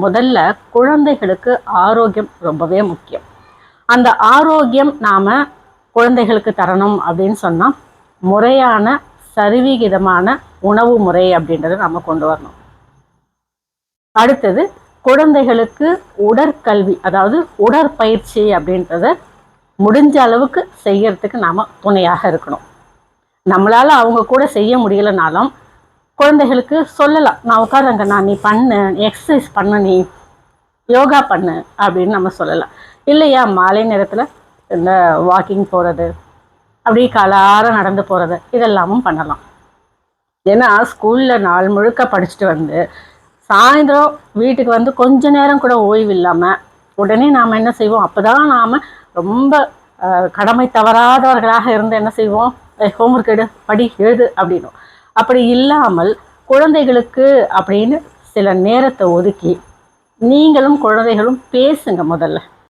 முதல்ல குழந்தைகளுக்கு ஆரோக்கியம் ரொம்பவே முக்கியம். அந்த ஆரோக்கியம் நாம் குழந்தைகளுக்கு தரணும் அப்படின்னு சொன்னால் முறையான சரிவிகிதமான உணவு முறை அப்படின்றத நம்ம கொண்டு வரணும். அடுத்தது குழந்தைகளுக்கு உடற்கல்வி அதாவது உடற்பயிற்சி அப்படின்றத முடிஞ்ச அளவுக்கு செய்யறதுக்கு நாம துணையாக இருக்கணும். நம்மளால அவங்க கூட செய்ய முடியலனாலும் குழந்தைகளுக்கு சொல்லலாம் நான் உட்காருங்க நான் நீ பண்ணு எக்ஸசைஸ் பண்ணு நீ யோகா பண்ணு அப்படின்னு நம்ம சொல்லலாம். இல்லையா மாலை நேரத்தில் இந்த வாக்கிங் போகிறது அப்படியே காலார நடந்து போகிறது இதெல்லாமும் பண்ணலாம். ஏன்னா ஸ்கூலில் நாள் முழுக்க படிச்சுட்டு வந்து சாயந்தரம் வீட்டுக்கு வந்து கொஞ்ச நேரம் கூட ஓய்வு இல்லாமல் உடனே நாம் என்ன செய்வோம்? அப்போ தான் நாம் ரொம்ப கடமை தவறாதவர்களாக இருந்து என்ன செய்வோம்? ஹோம்ஒர்க் எடு படி எழுது அப்படின்னும் அப்படி இல்லாமல் குழந்தைகளுக்கு அப்படின்னு சில நேரத்தை ஒதுக்கி நீங்களும் குழந்தைகளும் பேசுங்க முதல்ல.